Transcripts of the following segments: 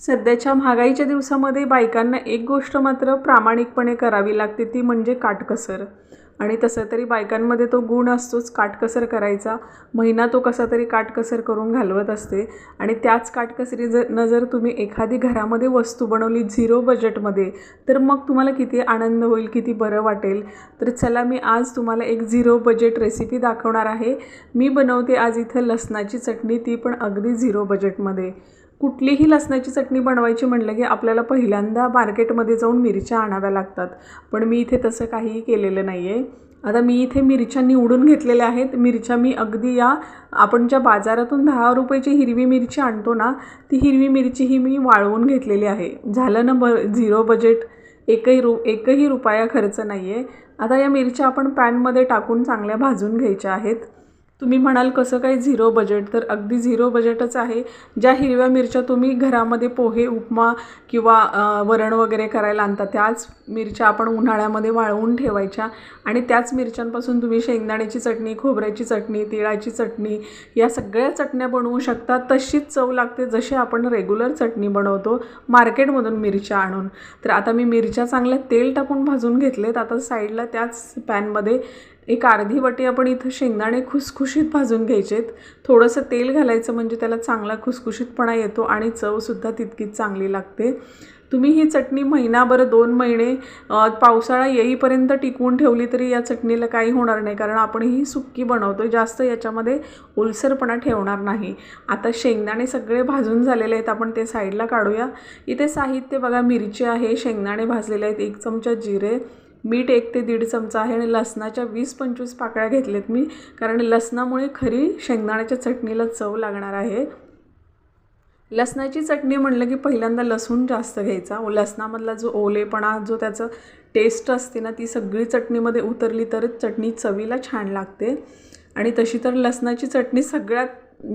सध्याच्या महागाईच्या दिवसामध्ये बायकांना एक गोष्ट मात्र प्रामाणिकपणे करावी लागते ती म्हणजे काटकसर. आणि तसं तरी बायकांमध्ये तो गुण असतोच काटकसर करायचा. महिना तो कसा तरी काटकसर करून घालवत असते. आणि त्याच काटकसरी जर न जर तुम्ही एखादी घरामध्ये वस्तू बनवली झिरो बजेटमध्ये तर मग तुम्हाला किती आनंद होईल किती बरं वाटेल. तर चला मी आज तुम्हाला एक झिरो बजेट रेसिपी दाखवणार आहे. मी बनवते आज इथं लसणाची चटणी ती पण अगदी झिरो बजेटमध्ये. कुठलीही लसणाची चटणी बनवायची म्हणलं की आपल्याला पहिल्यांदा मार्केटमध्ये जाऊन मिरच्या आणाव्या लागतात. पण मी इथे तसं काहीही केलेलं नाही आहे आता मी इथे मिरच्या निवडून घेतलेल्या आहेत. मिरच्या मी अगदी या आपण ज्या बाजारातून दहा रुपयाची हिरवी मिरची आणतो ना ती हिरवी मिरची ही मी वाळवून घेतलेली आहे. झालं ना ब झिरो बजेट. एकही रु एकही रुपया खर्च नाही आहे आता या मिरच्या आपण पॅनमध्ये टाकून चांगल्या भाजून घ्यायच्या आहेत. तुम्ही म्हणाल कसं काय झिरो बजेट? तर अगदी झिरो बजेटच आहे. ज्या हिरव्या मिरच्या तुम्ही घरामध्ये पोहे उपमा किंवा वरण वगैरे करायला आणता त्याच मिरच्या आपण उन्हाळ्यामध्ये वाळवून ठेवायच्या. आणि त्याच मिरच्यांपासून तुम्ही शेंगदाण्याची चटणी खोबऱ्याची चटणी तिळाची चटणी या सगळ्या चटण्या बनवू शकता. तशीच चव लागते जशी आपण रेग्युलर चटणी बनवतो मार्केटमधून मिरच्या आणून. तर आता मी मिरच्या चांगल्या तेल टाकून भाजून घेतलेत. आता साईडला त्याच पॅनमध्ये एक अर्धी वाटी आपण इथं शेंगदाणे खुसखुशीत भाजून घ्यायचेत. थोडंसं तेल घालायचं म्हणजे त्याला चांगला खुसखुशीतपणा येतो आणि चवसुद्धा तितकीच चांगली लागते. तुम्ही ही चटणी महिनाभर दोन महिने पावसाळा येईपर्यंत टिकवून ठेवली तरी या चटणीला काही होणार नाही. कारण आपण ही सुक्की बनवतो जास्त याच्यामध्ये ओलसरपणा ठेवणार नाही. आता शेंगदाणे सगळे भाजून झालेले आहेत. आपण ते साईडला काढूया. इथे साहित्य बघा. मिरची आहे. शेंगदाणे भाजलेले आहेत. एक चमचा जिरे मीठ एक ते दीड चमचा आहे आणि लसणाच्या वीस पंचवीस पाकळ्या घेतल्यात मी. कारण लसणामुळे खरी शेंगदाण्याच्या चटणीला चव लागणार आहे. लसणाची चटणी म्हणलं की पहिल्यांदा लसूण जास्त घ्यायचा. लसणामधला जो ओलेपणा जो त्याचं टेस्ट असते ना ती सगळी चटणीमध्ये उतरली तरच चटणी चवीला छान लागते. आणि तशी तर लसणाची चटणी सगळ्यात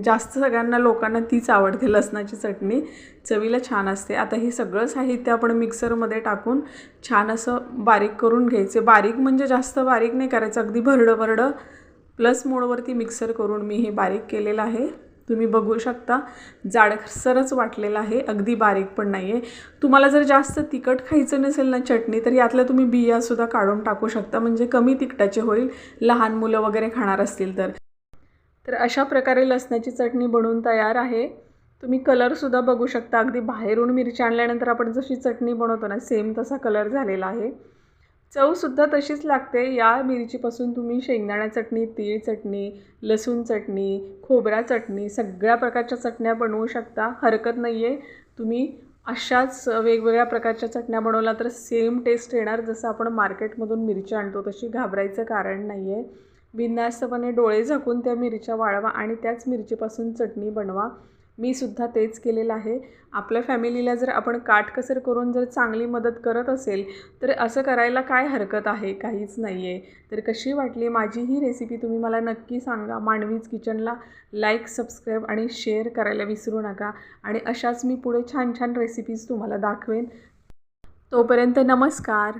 जास्त सगळ्यांना लोकांना तीच आवडते लसणाची चटणी. चवीला छान असते. आता हे सगळं साहित्य आपण मिक्सरमध्ये टाकून छान असं बारीक करून घ्यायचे. बारीक म्हणजे जास्त बारीक नाही करायचं अगदी भरडं भरडं. प्लस मोडवरती मिक्सर करून मी हे बारीक केलेलं आहे. तुम्ही बघू शकता जाडसरच वाटलेलं आहे. अगदी बारीक पण नाही आहे तुम्हाला जर जास्त तिखट खायचं नसेल ना चटणी तर यातल्या तुम्ही बियासुद्धा काढून टाकू शकता. म्हणजे कमी तिखटाचे होईल. लहान मुलं वगैरे खाणार असतील तर. तर अशा प्रकारे लसणाची चटणी बनवून तयार आहे. तुम्ही कलरसुद्धा बघू शकता. अगदी बाहेरून मिरची आणल्यानंतर आपण जशी चटणी बनवतो ना सेम तसा कलर झालेला आहे. चवसुद्धा तशीच लागते. या मिरचीपासून तुम्ही शेंगदाणा चटणी तीळ चटणी लसूण चटणी खोबरा चटणी सगळ्या प्रकारच्या चटण्या बनवू शकता. हरकत नाही आहे तुम्ही अशाच वेगवेगळ्या प्रकारच्या चटण्या बनवल्या तर सेम टेस्ट येणार. जसं आपण मार्केटमधून मिरची आणतो तशी घाबरायचं कारण नाही आहे बिनधास्तपणे डोळे झाकून त्या मिरच्या वाळवा आणि त्याच मिरचीपासून चटणी बनवा. मी सुद्धा तेच केलेलं आहे. आपल्या फॅमिलीला जर आपण काटकसर करून जर चांगली मदत करत असेल तर असं करायला काय हरकत आहे? काहीच नाही आहे तर कशी वाटली माझी ही रेसिपी तुम्ही मला नक्की सांगा. मांडवीज किचनला लाईक सबस्क्राईब आणि शेअर करायला विसरू नका. आणि अशाच मी पुढे छान छान रेसिपीज तुम्हाला दाखवेन. तोपर्यंत नमस्कार.